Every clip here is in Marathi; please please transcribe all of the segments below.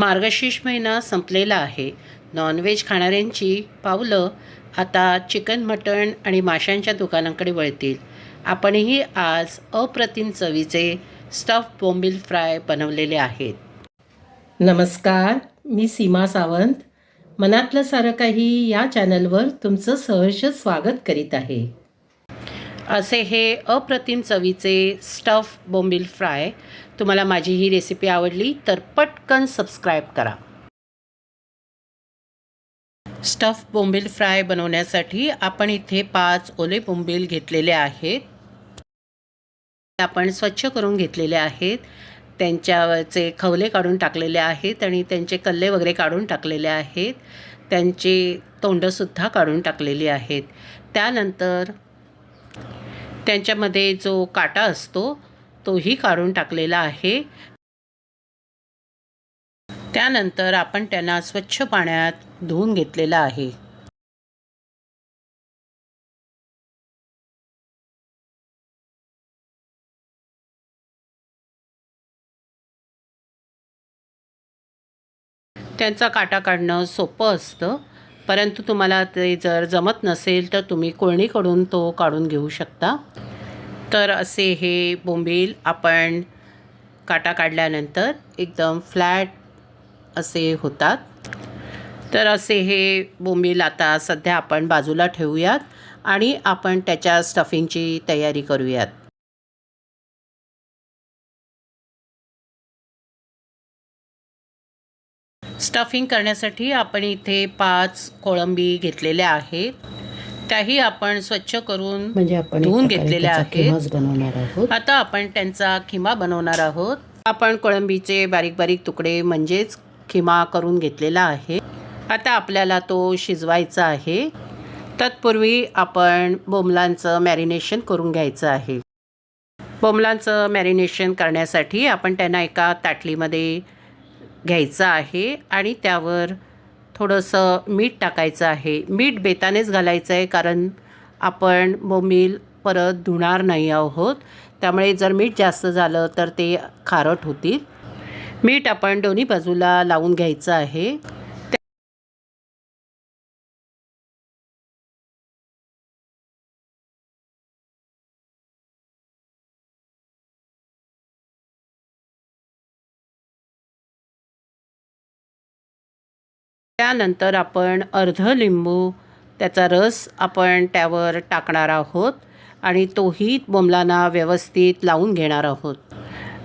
मार्गशीर्ष महिना संपलेला आहे. नॉनव्हेज खाणाऱ्यांची पावलं आता चिकन मटण आणि माशांच्या दुकानांकडे वळतील. आपणही आज अप्रतिम चवीचे स्टफ बोंबील फ्राय बनवलेले आहेत. नमस्कार मी सीमा सावंत. मनातलं सारं काही या चॅनलवर तुमचं सहर्ष स्वागत करीत आहे. असे हे अप्रतिम चवीचे स्टफ बोंबील फ्राय तुम्हाला माझी ही रेसिपी आवडली तर पटकन सबस्क्राईब करा. स्टफ बोंबील फ्राय बनवण्यासाठी आपण इथे पाच ओले बोंबील घेतलेले आहेत. आपण स्वच्छ करून घेतलेले आहेत. त्यांच्यावरचे खवले काढून टाकलेले आहेत आणि त्यांचे कल्ले वगैरे काढून टाकलेले आहेत. त्यांची तोंडंसुद्धा काढून टाकलेली आहेत. त्यानंतर त्यांच्यामध्ये जो काटा असतो तोही काढून टाकलेला आहे. त्यानंतर आपण त्यांना स्वच्छ पाण्यात धुवून घेतलेला आहे. त्यांचा काटा काढणं सोपं असतं. परंतु तुम्हाला ते जर जमत नसेल तर तुम्ही कोळणीकडून तो काढून घेऊ शकता. तर असे हे बोंबील आपण काटा काढल्यानंतर एकदम फ्लॅट असे होतात. तर असे हे बोंबील आता सध्या आपण बाजूला ठेवूयात आणि आपण त्याच्या स्टफिंगची तयारी करूयात. स्टफिंग करण्यासाठी आपण इथे पाच कोळंबी घेतलेल्या आहेत. त्याही आपण स्वच्छ करून म्हणजे आपण धुवून घेतलेल्या आहेत. बनवणार आहोत. आता आपण त्यांचा खिमा बनवणार आहोत. आपण कोळंबीचे बारीक बारीक तुकडे म्हणजेच खिमा करून घेतलेला आहे. आता आपल्याला तो शिजवायचा आहे. तत्पूर्वी आपण बोंबलांचं मॅरिनेशन करून घ्यायचं आहे. बोंबलांचं मॅरिनेशन करण्यासाठी आपण त्यांना एका ताटलीमध्ये घ्यायचं आहे आणि त्यावर थोडंसं मीठ टाकायचं आहे. मीठ बेतानेच घालायचं आहे कारण आपण बोंबील परत धुणार नाही आहोत. त्यामुळे जर मीठ जास्त झालं तर ते खारट होतील. मीठ आपण दोन्ही बाजूला लावून घ्यायचं आहे. त्यानंतर आपण अर्ध लिंबू त्याचा रस आपण त्यावर टाकणार आहोत आणि तोही बोंबलांना व्यवस्थित लावून घेणार आहोत.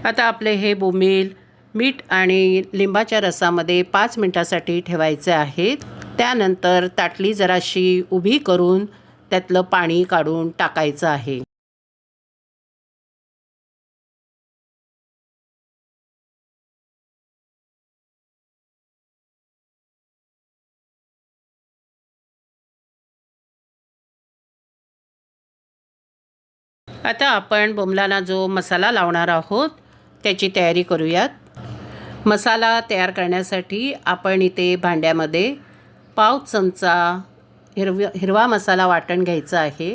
आता आपले हे बोंबील मीठ आणि लिंबाच्या रसामध्ये पाच मिनटासाठी ठेवायचे आहेत. त्यानंतर ताटली जराशी उभी करून त्यातलं पाणी काढून टाकायचं आहे. आता आपण बोंबलाला जो मसाला लावणार आहोत त्याची तयारी करूयात. मसाला तयार करण्यासाठी आपण इथे भांड्यामध्ये पाव चमचा हिरव हिरवा मसाला वाटण घ्यायचा आहे.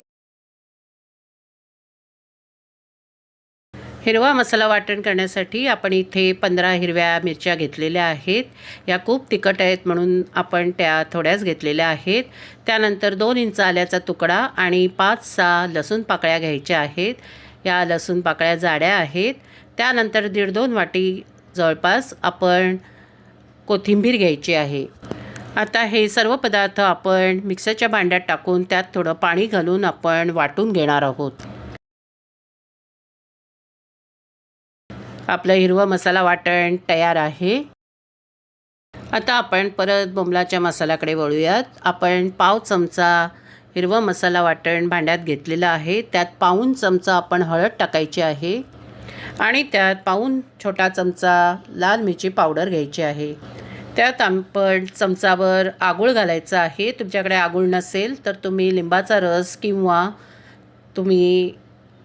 हिरवा मसाला वाटण करण्यासाठी आपण इथे पंधरा हिरव्या मिरच्या घेतलेल्या आहेत. या खूप तिखट आहेत म्हणून आपण त्या थोड्याच घेतलेल्या आहेत. त्यानंतर दोन इंच आल्याचा तुकडा आणि पाच सहा लसूण पाकळ्या घ्यायच्या आहेत. या लसूण पाकळ्या जाड्या आहेत. त्यानंतर दीड दोन वाटी जवळपास आपण कोथिंबीर घ्यायची आहे. आता हे सर्व पदार्थ आपण मिक्सरच्या भांड्यात टाकून त्यात थोडं पाणी घालून आपण वाटून घेणार आहोत. आपलं हिरवं मसाला वाटण तयार आहे. आता आपण परत बोंबलाच्या मसाल्याकडे वळूयात. आपण पाव चमचा हिरवा मसाला वाटण भांड्यात घेतलेलं आहे. त्यात पाऊन चमचा आपण हळद टाकायची आहे. आणि त्यात पाऊन छोटा चमचा लाल मिरची पावडर घ्यायची आहे. त्यात आपण चमचावर आगूळ घालायचं आहे. तुमच्याकडे आगूळ नसेल तर तुम्ही लिंबाचा रस किंवा तुम्ही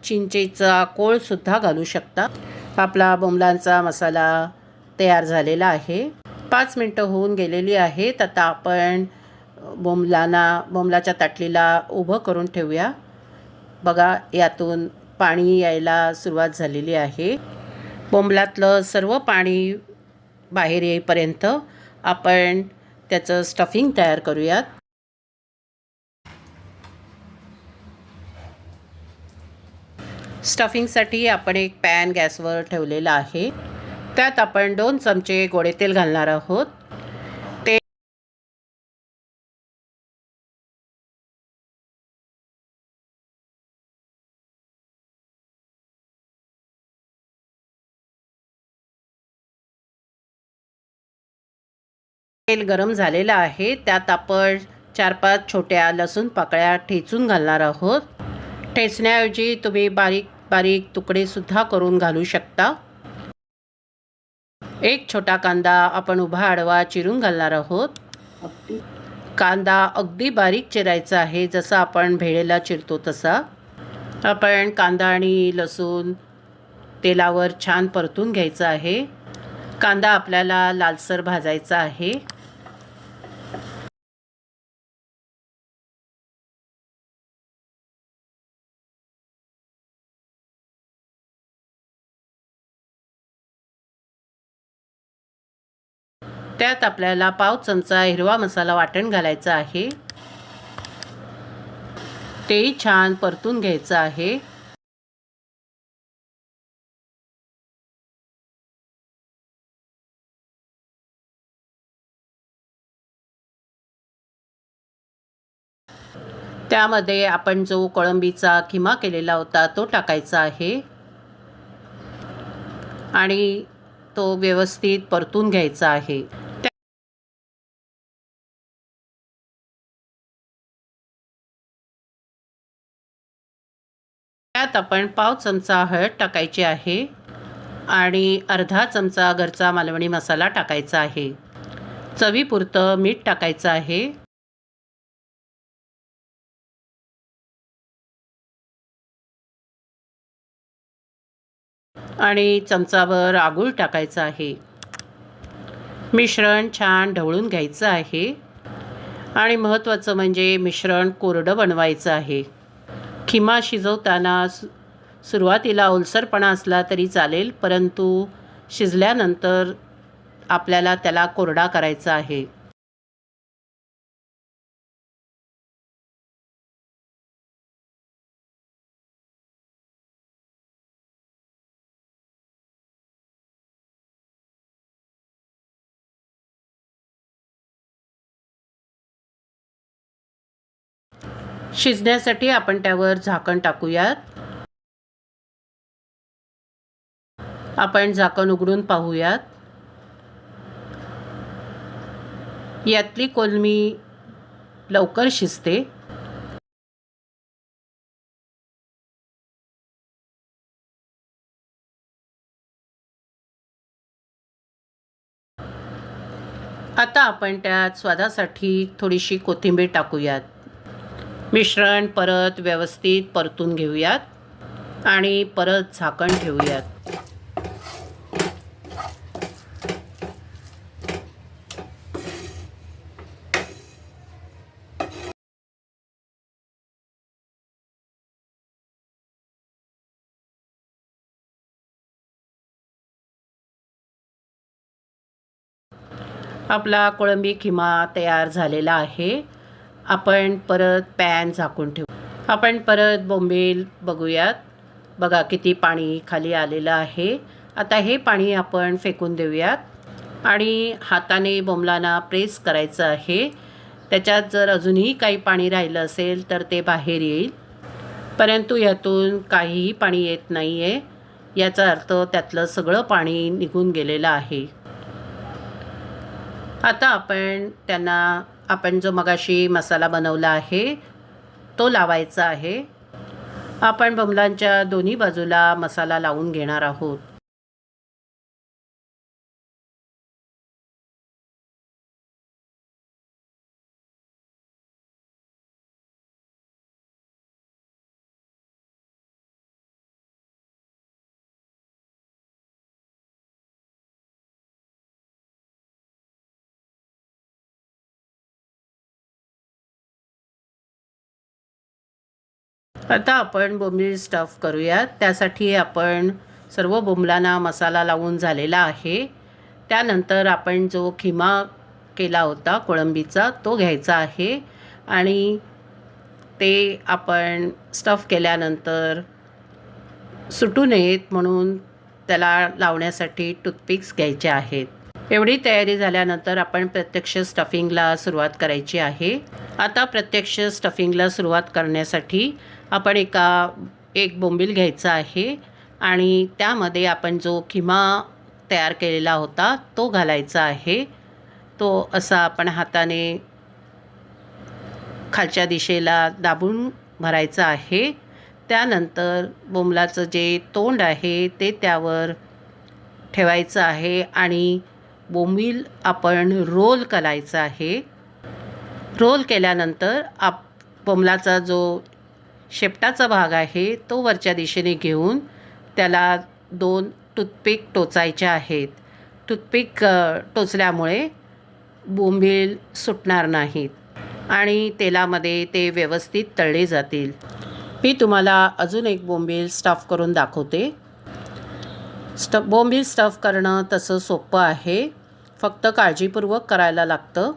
चिंचेचा कोळसुद्धा घालू शकता. आपला बोंबलांचा मसाला तयार झालेला आहे. पाच मिनटं होऊन गेलेली आहेत. आता आपण बोंबलांना बोंबलाच्या ताटलीला उभं करून ठेवूया. बघा यातून पाणी यायला सुरुवात झालेली आहे. बोंबलातलं सर्व पाणी बाहेर येईपर्यंत आपण त्याचं स्टफिंग तयार करूयात. स्टफिंगसाठी आपण एक पॅन गॅसवर ठेवलेला आहे. त्यात आपण दोन चमचे गोडे तेल घालणार आहोत. ते तेल गरम झालेलं आहे. त्यात आपण चार पाच छोट्या लसूण पाकळ्या ठेचून घालणार आहोत. ठेचण्याऐवजी तुम्ही बारीक बारीक तुकडेसुद्धा करून घालू शकता. एक छोटा कांदा आपण उभा आडवा चिरून घालणार आहोत. कांदा अगदी बारीक चिरायचा आहे जसं आपण भेळेला चिरतो तसा. आपण कांदा आणि लसूण तेलावर छान परतून घ्यायचं आहे. कांदा आपल्याला लालसर भाजायचा आहे. त्यात आपल्याला पाव चमचा हिरवा मसाला वाटण घालायचा आहे. तेही छान परतून घ्यायचं आहे. त्यामध्ये आपण जो कोळंबीचा किमा केलेला होता तो टाकायचा आहे. आणि तो व्यवस्थित परतून घ्यायचा आहे. त्यात आपण पाव चमचा हळद टाकायची आहे आणि अर्धा चमचा घरचा मालवणी मसाला टाकायचा आहे. चवीपुरतं मीठ टाकायचं आहे. आणि चमचावर आगूळ टाकायचं आहे. मिश्रण छान ढवळून घ्यायचं आहे. आणि महत्त्वाचं म्हणजे मिश्रण कोरडं बनवायचं आहे. खिमा शिजवताना सु सुरुवातीला ओलसरपणा असला तरी चालेल परंतु शिजल्यानंतर आपल्याला त्याला कोरडा करायचा आहे. शिजण्यासाठी आपण त्यावर झाकण टाकूयात. आपण झाकण उघडून पाहूयात. यातली कोलमी लवकर शिजते. आता आपण त्यात स्वादासाठी थोडीशी कोथिंबीर टाकूयात. मिश्रण परत व्यवस्थित परतून घेऊयात आणि परत झाकण ठेवूयात. आपला कोळंबी खिमा तयार झालेला आहे. आपण परत पॅन झाकून ठेवू. आपण परत बोंबील बघूयात. बघा किती पाणी खाली आलेलं आहे. आता हे पाणी आपण फेकून देऊयात. आणि हाताने बोंबलांना प्रेस करायचं आहे. त्याच्यात जर अजूनही काही पाणी राहिलं असेल तर ते बाहेर येईल. परंतु ह्यातून काहीही पाणी येत नाही आहे याचा अर्थ त्यातलं सगळं पाणी निघून गेलेलं आहे. आता आपण त्यांना आपण जो मगाशी मसाला बनवला आहे तो लावायचा आहे. आपण बमलांच्या दोन्ही बाजूला मसाला लावून घेणार आहोत. आता आपण बोंबील स्टफ करूयात. त्यासाठी आपण सर्व बोंबलांना मसाला लावून झालेला आहे. त्यानंतर आपण जो खिमा केला होता कोळंबीचा तो घ्यायचा आहे. आणि ते आपण स्टफ केल्यानंतर सुटू नयेत म्हणून त्याला लावण्यासाठी टूथपिक्स घ्यायचे आहेत. एवढी तयारी झाल्यानंतर आपण प्रत्यक्ष स्टफिंगला सुरुवात करायची आहे. आता प्रत्यक्ष स्टफिंगला सुरुवात करण्यासाठी आपण एका एक बोंबील घ्यायचा आहे आणि त्यामध्ये आपण जो खिमा तयार केलेला होता तो घालायचा आहे. तो असा आपण हाताने खालच्या दिशेला दाबून भरायचा आहे. त्यानंतर बोंबलाचं जे तोंड आहे ते त्यावर ठेवायचं आहे आणि बोंबील आपण रोल करायचा आहे. रोल केल्यानंतर आप बोंबलाचा जो शेपटाचा भाग आहे तो वरच्या दिशेने घेऊन त्याला दोन टूथपिक टोचायच्या आहेत. टूथपिक टोचल्यामुळे बोंबील सुटणार नाहीत आणि तेलामध्ये ते व्यवस्थित तळले जातील. मी तुम्हाला अजून एक बोंबील स्टफ करून दाखवते. स्टफ बोंबील स्टफ करणं तसं सोपं आहे. फक्त काळजीपूर्वक करायला लागतं.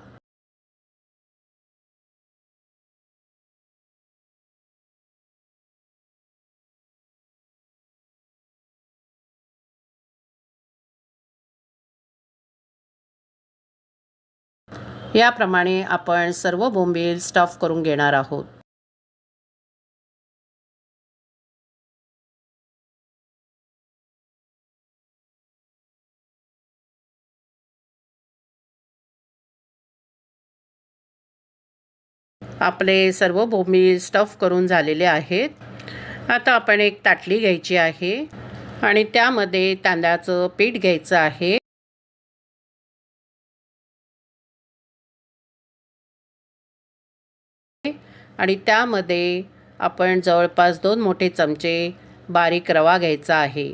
याप्रमाणे आपण सर्व बोंबील स्टफ करून घेणार आहोत. आपले सर्व बोंबील स्टफ करून झालेले आहेत. आता आपण एक ताटली घ्यायची आहे आणि त्यामध्ये तांदळाचं पीठ घ्यायचं आहे. आणि त्यामध्ये आपण जवळपास दोन मोठे चमचे बारीक रवा घ्यायचा आहे.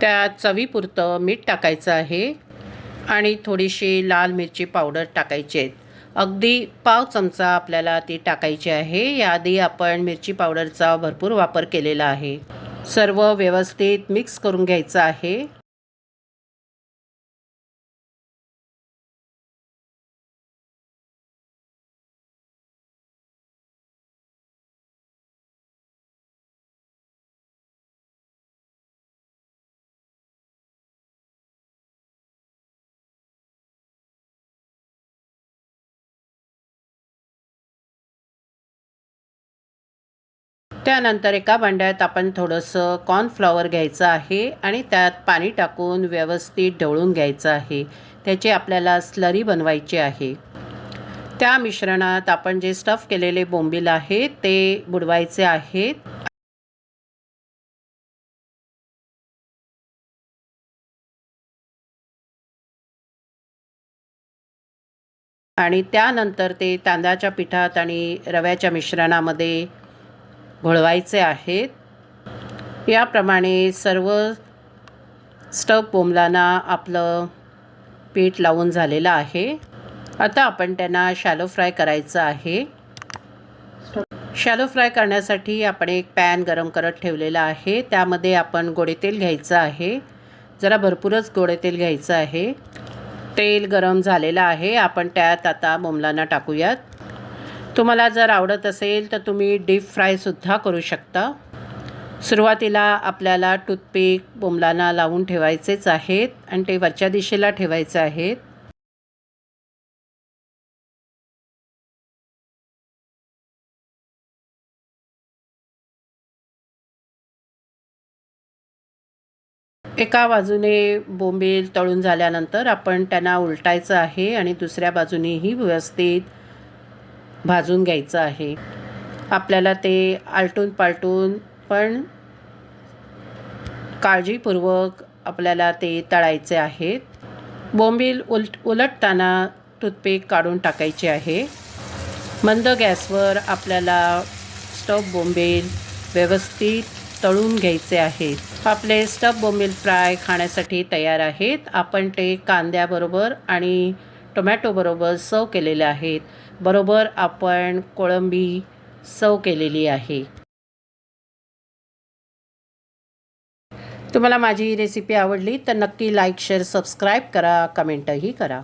त्यात चवीपुरतं मीठ टाकायचं आहे आणि थोडीशी लाल मिरची पावडर टाकायची आहेत अगदी पाव चमचा आपल्याला ती टाकायची आहे. याआधी आपण मिरची पावडरचा भरपूर वापर केलेला आहे. सर्व व्यवस्थित मिक्स करून घ्यायचं आहे. त्यानंतर एका भांड्यात आपण थोडंसं कॉर्नफ्लॉवर घ्यायचं आहे आणि त्यात पाणी टाकून व्यवस्थित ढवळून घ्यायचं आहे. त्याची आपल्याला स्लरी बनवायची आहे. त्या मिश्रणात आपण जे स्टफ केलेले बोंबील आहेत ते बुडवायचे आहेत. आणि त्यानंतर ते तांदळाच्या पिठात आणि रव्याच्या मिश्रणामध्ये घोळवायचे आहेत. याप्रमाणे सर्व स्टफ बोंबलांना आपलं पीठ लावून झालेलं आहे. आता आपण त्यांना शॅलो फ्राय करायचं आहे. शॅलो फ्राय करण्यासाठी आपण एक पॅन गरम करत ठेवलेला आहे. त्यामध्ये आपण गोडे तेल घ्यायचं आहे. जरा भरपूरच गोडे तेल घ्यायचं आहे. तेल गरम झालेलं आहे. आपण त्यात आता बोंबलांना टाकूयात. तुम्हाला जर आवडत असेल तर तुम्ही डीप फ्रायसुद्धा करू शकता. सुरुवातीला आपल्याला टूथपिक बोंबलांना लावून ठेवायचेच आहेत आणि ते वरच्या दिशेला ठेवायचे आहेत. एका बाजूने बोंबील तळून झाल्यानंतर आपण त्यांना उलटायचं आहे आणि दुसऱ्या बाजूनेही व्यवस्थित भाजून घ्यायचं आहे. आपल्याला ते आलटून पालटून पण काळजीपूर्वक आपल्याला ते तळायचे आहेत. बोंबील उलट उलटताना टूथपिक काढून टाकायचे आहे. मंद गॅसवर आपल्याला स्टफ बोंबील व्यवस्थित तळून घ्यायचे आहेत. आपले स्टफ बोंबील फ्राय खाण्यासाठी तयार आहेत. आपण ते कांद्याबरोबर आणि टोमॅटोबरोबर सर्व केलेले आहेत. बरोबर आपण कोळंबी सव केलेली आहे. तुम्हाला माझी रेसिपी आवडली तर नक्की लाईक शेअर सबस्क्राईब करा कमेंटही करा.